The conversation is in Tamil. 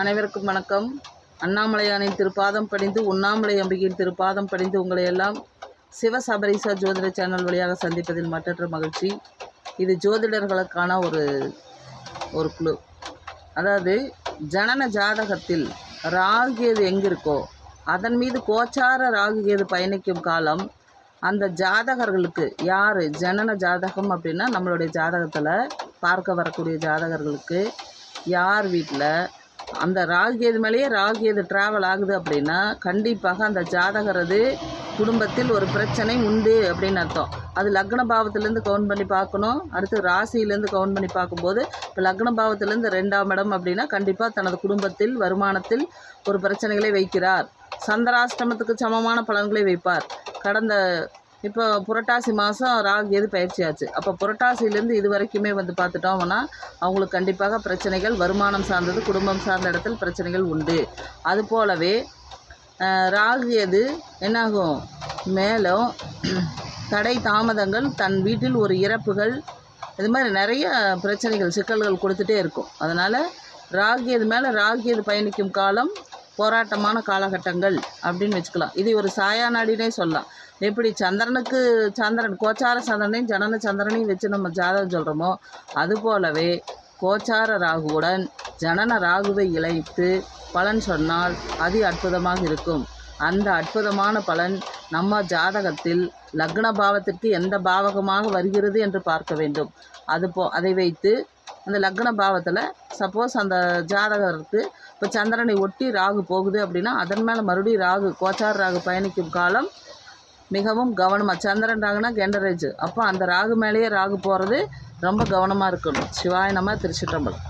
அனைவருக்கும் வணக்கம். அண்ணாமலையானின் திருப்பாதம் படிந்து உண்ணாமலை அம்பிகையின் திருப்பாதம் படிந்து உங்களை எல்லாம் சிவசபரீசா ஜோதிட சேனல் வழியாக சந்திப்பதில் மற்றற்ற மகிழ்ச்சி. இது ஜோதிடர்களுக்கான ஒரு ஒரு குழு. அதாவது ஜனன ஜாதகத்தில் ராகுகேது எங்கே இருக்கோ அதன் மீது கோச்சார ராகுகேது பயணிக்கும் காலம் அந்த ஜாதகர்களுக்கு யார் ஜனன ஜாதகம் அப்படின்னா நம்மளுடைய ஜாதகத்தில் பார்க்க வரக்கூடிய ஜாதகர்களுக்கு யார் வீட்டில் அந்த ராகுகேது மேலேயே ராகுகேது ட்ராவல் ஆகுது அப்படின்னா கண்டிப்பாக அந்த ஜாதகரது குடும்பத்தில் ஒரு பிரச்சனை உண்டு அப்படின்னு அர்த்தம். அது லக்ன பாவத்திலேருந்து கவுண்ட் பண்ணி பார்க்கணும். அடுத்து ராசியிலேருந்து கவுண்ட் பண்ணி பார்க்கும்போது இப்போ லக்ன பாவத்திலேருந்து ரெண்டாம் இடம் அப்படின்னா கண்டிப்பாக தனது குடும்பத்தில் வருமானத்தில் ஒரு பிரச்சனைகளை வைக்கிறார். சந்திராஷ்டமத்துக்கு சமமான பலன்களை வைப்பார். கடந்த இப்போ புரட்டாசி மாதம் ராகு எது பயிற்சியாச்சு அப்போ புரட்டாசியிலேருந்து இது வரைக்குமே வந்து பார்த்துட்டோம்னா அவங்களுக்கு கண்டிப்பாக பிரச்சனைகள் வருமானம் சார்ந்தது குடும்பம் சார்ந்த இடத்தில் பிரச்சனைகள் உண்டு. அது போலவே ராகு எது என்னாகும்? மேலும் தடை தாமதங்கள் தன் வீட்டில் ஒரு இறப்புகள் இது மாதிரி நிறைய பிரச்சனைகள் சிக்கல்கள் கொடுத்துட்டே இருக்கும். அதனால் ராகியது மேலே ராகியது பயணிக்கும் காலம் போராட்டமான காலகட்டங்கள் அப்படின்னு வச்சுக்கலாம். இது ஒரு சாயா நாடினே சொல்லலாம். எப்படி சந்திரனுக்கு சந்திரன் கோச்சார சந்திரனையும் ஜனன சந்திரனையும் வச்சு நம்ம ஜாதகம் சொல்கிறோமோ அது போலவே கோச்சார ராகுவுடன் ஜனன ராகுவை இழைத்து பலன் சொன்னால் அதி அற்புதமாக இருக்கும். அந்த அற்புதமான பலன் நம்ம ஜாதகத்தில் லக்ன பாவத்திற்கு எந்த பாவகமாக வருகிறது என்று பார்க்க வேண்டும். அது போ அதை வைத்து அந்த லக்ன பாவத்தில் சப்போஸ் அந்த ஜாதகம் இருக்குது இப்போ சந்திரனை ஒட்டி ராகு போகுது அப்படின்னா அதன் மேலே மறுபடியும் ராகு கோச்சார் ராகு பயணிக்கும் காலம் மிகவும் கவனமாக சந்திரன் ராகுனா கெண்டரேஜ் அப்போ அந்த ராகு மேலேயே ராகு போகிறது ரொம்ப கவனமாக இருக்கணும். சிவாயனமாக திருச்சிட்டம்பலம்